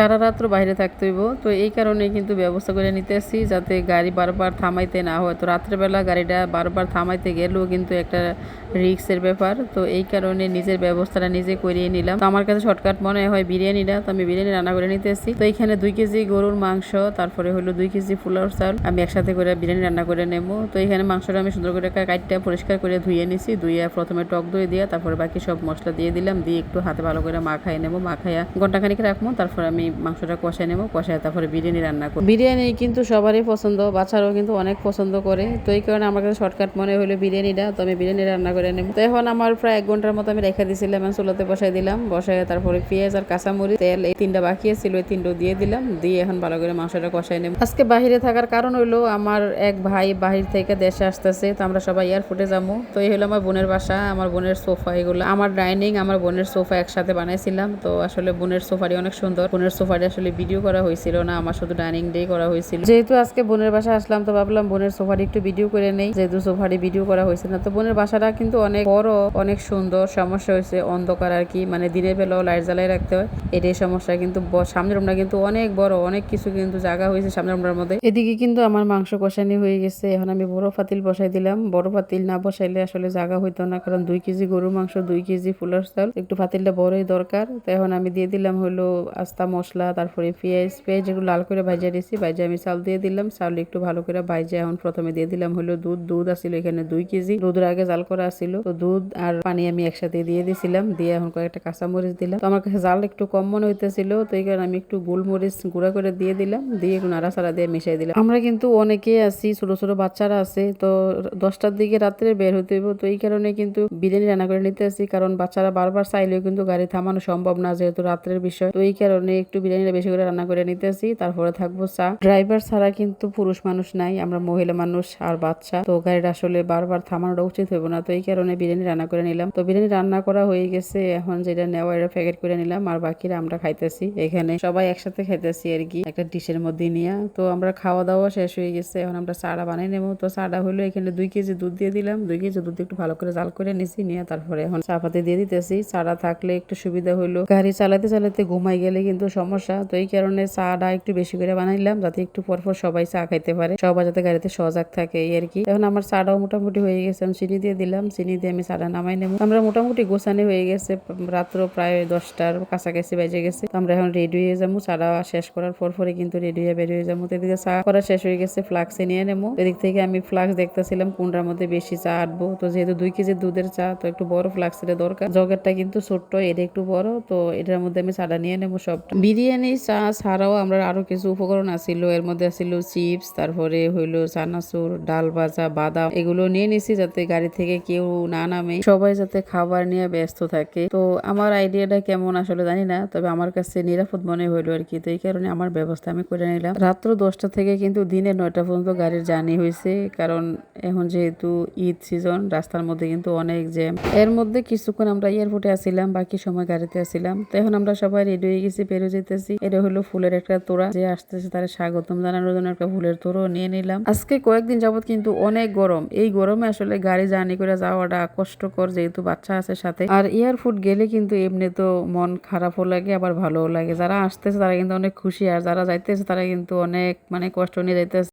সারা রাত্র বাইরে থাকতে হইব। তো এই কারণে কিন্তু ব্যবস্থা করে নিতে আসছি যাতে গাড়ি বারবার থামাইতে না হয়। তো রাত্রেবেলা গাড়িটা বারবার থামাইতে গেলেও কিন্তু একটা রিক্সের ব্যাপার। তো এই কারণে নিজের ব্যবস্থাটা নিজে করিয়ে নিলাম। তো আমার কাছে শর্টকাট মনে হয় বিরিয়ানিটা। তো আমি বিরিয়ানি রান্না করে নিতে আসছি। তো এখানে দুই কেজি গরুর মাংস, তারপরে হলো দুই কেজি ফুলার চাল। আমি একসাথে করে বিরিয়ানি রান্না করে নেব। তো এখানে মাংসটা আমি সুন্দর করে কাটটা পরিষ্কার করে ধুয়ে নিছি। ধুয়ে প্রথমে টক দই দিয়ে, তারপরে বাকি সব মশলা দিয়ে দিলাম। দিয়ে একটু হাতে ভালো করে মাখাই নেব। মাখাইয়া ঘন্টাখানিক রাখব। তারপর আমি মাংসটা কষাই নেব কষাই তারপরে বিরিয়ানি রান্না করব। বিরিয়ানি কিন্তু সবারই পছন্দ, বাচ্চারাও কিন্তু অনেক পছন্দ করে। তো এই কারণে আমার কাছে শর্টকাট মনে হলো বিরিয়ানিটা, তো আমি বিরিয়ানি রান্না করে নেব। তো এখন আমার প্রায় এক ঘণ্টার মতো আমি রেখে দিয়েছিলাম চুলাতে বসাই দিলাম বসাই তারপরে পেঁয়াজ আর কাঁচামরিচ, তেল, এই তিনটা বাকি ছিল এই তিনটা দিয়ে দিলাম, দিয়ে এখন ভালো করে মাংসটা কষাই নেব। আজকে বাহিরে থাকার কারণ হলো আমার এক ভাই বাহির থেকে দেশে আসতেছে, তো আমরা সবাই এয়ারপোর্টে যাব। তো এই হলো আমার বোনের বাসা, আমার বোনের সোফা এগুলো। আমার ডাইনিং আমার বোনের সোফা একসাথে বানাইছিলাম, তো আসলে বোনের সোফাটি অনেক সুন্দর। বোনের সোফাটি আসলে ভিডিও করা হয়েছিল না, আমার শুধু ডাইনিং ডে করা হয়েছিল। যেহেতু আজকে বোনের বাসা আসলাম, তো ভাবলাম বোনের সোফাটি একটু ভিডিও করে নেই। যেহেতু সোফাটি ভিডিও করা হয়েছে না, তো বোনের বাসাটা কিন্তু অনেক বড়, অনেক সুন্দর। সমস্যা হয়েছে অন্ধকার আর কি মানে দিনের বেলাও লাইট জ্বালাই রাখতে হয়। এটাই সমস্যা, কিন্তু সামনের রুমটা কিন্তু অনেক বড়, অনেক কিছু কিন্তু জায়গা হয়েছে সামনের রুমটার মধ্যে। এদিকে কিন্তু আমার মাংস কষানি হয়ে গেছে। এখন আমি বড় পাতিল বসাই দিলাম। বড় পাতিল না বসাইলে আসলে জায়গা হইতো না, কারণ দুই কেজি গরুর মাংস, দুই কেজি ফুলার চাল। একটু পাতিলটা বড়ই দরকার। তো এখন আমি দিয়ে দিলাম হলো আস্তা মশলা, তারপরে পেঁয়াজ পেঁয়াজ একটু লাল করে ভাজা দিয়েছি। ভাজা আমি চাল দিয়ে দিলাম। চাল একটু ভালো করে ভাজা এখন প্রথমে দিয়ে দিলাম হলো দুধ। দুধ আসছিল এখানে দুই কেজি। দুধের আগে জাল করা আসছিল তো দুধ আর পানি আমি একসাথে দিয়ে দিয়েছিলাম দিয়ে এখন কয়েকটা কাঁচামরিচ দিলাম। তো আমার কাছে জাল একটু কম মনে হইতেছিল। তো এই কারণে আমি একটু গোলমরিচ গুঁড়া করে দিয়ে দিলাম। দিয়ে একটু নাড়াচাড়া দিয়ে মিশাই দিলাম। আমরা কিন্তু অনেকেই আছি, ছোট ছোট বাচ্চারা আছে। তো দশটার দিকে রাত্রে বের হতে হইব। তো এই কারণে কিন্তু বিরিয়ানি রান্না করে নিতে আসি। কারণ বাচ্চারা বারবার চাইলেও কিন্তু গাড়ি থামানো সম্ভব না যেহেতু রাত্রের বিষয়। তো এই কারণে একটু বিরিয়ানিটা বেশি করে রান্না করে নিতে আসি তারপরে থাকব চা। ড্রাইভার ছাড়া কিন্তু পুরুষ মানুষ নাই, আমরা মহিলা মানুষ আর বাচ্চা। তো গাড়িটা আসলে বারবার থামানোটা উচিত হইব না, তো এই কারণে বিরিয়ানি রান্না করে নিলাম। তো বিরিয়ানি রান্না করা হয়ে গেছে, এখন যেটা নেওয়া, এটা প্যাকেট করে নিলাম, আর বাকিরা আমরা খাইতেছি। এখানে সবাই একসাথে খাইতেছি আর কি, একটা ডিশের মধ্যে নিয়ে। তো আমরা খাওয়া দাওয়া শেষ হয়ে গেছে, এখন আমরা চাটা বানিয়ে নেব। তো চাটা হলো এখানে দুই কেজি দুধ দিয়ে দিলাম, দুই কেজি দুধ একটু ভালো করে জাল করে নিছি, নিয়ে তারপরে এখন চা পাতি দিয়ে দিতেছি। চাটা থাকলে একটু সুবিধা হইল। গাড়ি চালাতে চালাতে ঘুমাই গেলে কিন্তু সমস্যা। তো এই কারণে চাটা একটু বেশি করে বানাইলাম যাতে একটু পরপর সবাই চা খাইতে পারে। সবাই যাতে গাড়িতে সজাগ থাকে, এই আর কি। এখন আমার চাটাও মোটামুটি হয়ে গেছে। আমি চিনি দিয়ে দিলাম। চিনি দিয়ে আমি চাটা নামাই নেব। আমরা মোটামুটি গোছানি হয়ে গেছে। রাত্র প্রায় দশটার কাছাকাছি বেজে গেছে। আমরা এখন রেডি হয়ে যাব। চাটা শেষ করার পর পরে কিন্তু রেডি হয়ে বের হয়ে যাব। তো এদিকে চা করা শেষ হয়ে গেছে। ফ্লাক্সে নিয়ে নেব। এদিক থেকে আমি ফ্লাক্স দেখতেছিলাম কোনটার মধ্যে বেশি চা আটবো। তো যেহেতু দুই কেজি দুধের চা, তো একটু বড় ফ্লাক্সের দরকার। জগেরটা কিন্তু ছোট্ট, এটা একটু বড়। তো এটার মধ্যে আমি চাটা নিয়ে নেব সব বিরিয়ানি চা ছাড়াও আমরা আরও কিছু উপকরণ আছিল এর মধ্যে আছিল চিপস, তারপরে হইল চানাচুর, ডাল ভাজা, বাদাম, এগুলো নিয়ে নিছি যাতে গাড়ি থেকে কেউ না নামে। সবাই যাতে খাবার নিয়ে ব্যস্ত থাকে। তো আমার আইডিয়াটা কেমন আসলে জানি না, তবে আমার কাছে নিরাপদ মনে হইল আর কি। তো এই কারণে আমার ব্যবস্থা আমি করে নিলাম। রাত্র দশটা থেকে কিন্তু দিনে নয়টা পর্যন্ত গাড়ির জার্নি হয়েছে কারণ এখন যেহেতু ঈদ সিজন, রাস্তার মধ্যে কিন্তু অনেক জ্যাম। এর মধ্যে কিছুক্ষণ আমরা এয়ারপোর্টে আসছিলাম বাকি সময় গাড়িতে আসছিলাম তো এখন আমরা সবাই রেডি হয়ে গেছি বেরো যেতেছি এটা হলো ফুলের একটা তোড়া। যে আসতেছে তারা স্বাগতম জানানোর জন্য একটা ফুলের তোড়ো নিয়ে নিলাম। আজকে কয়েকদিন যাবত কিন্তু অনেক গরম। এই গরমে আসলে গাড়ি জার্নি করে যাওয়াটা কষ্টকর যেহেতু বাচ্চা আছে সাথে। আর এয়ারপোর্ট গেলে কিন্তু এমনি তো মন খারাপও লাগে, আবার ভালোও লাগে। যারা আসতেছে তারা কিন্তু অনেক খুশি। আর যারা যাইতেছে তারা কিন্তু অনেক মানে কষ্ট নিয়ে যাইতেছে।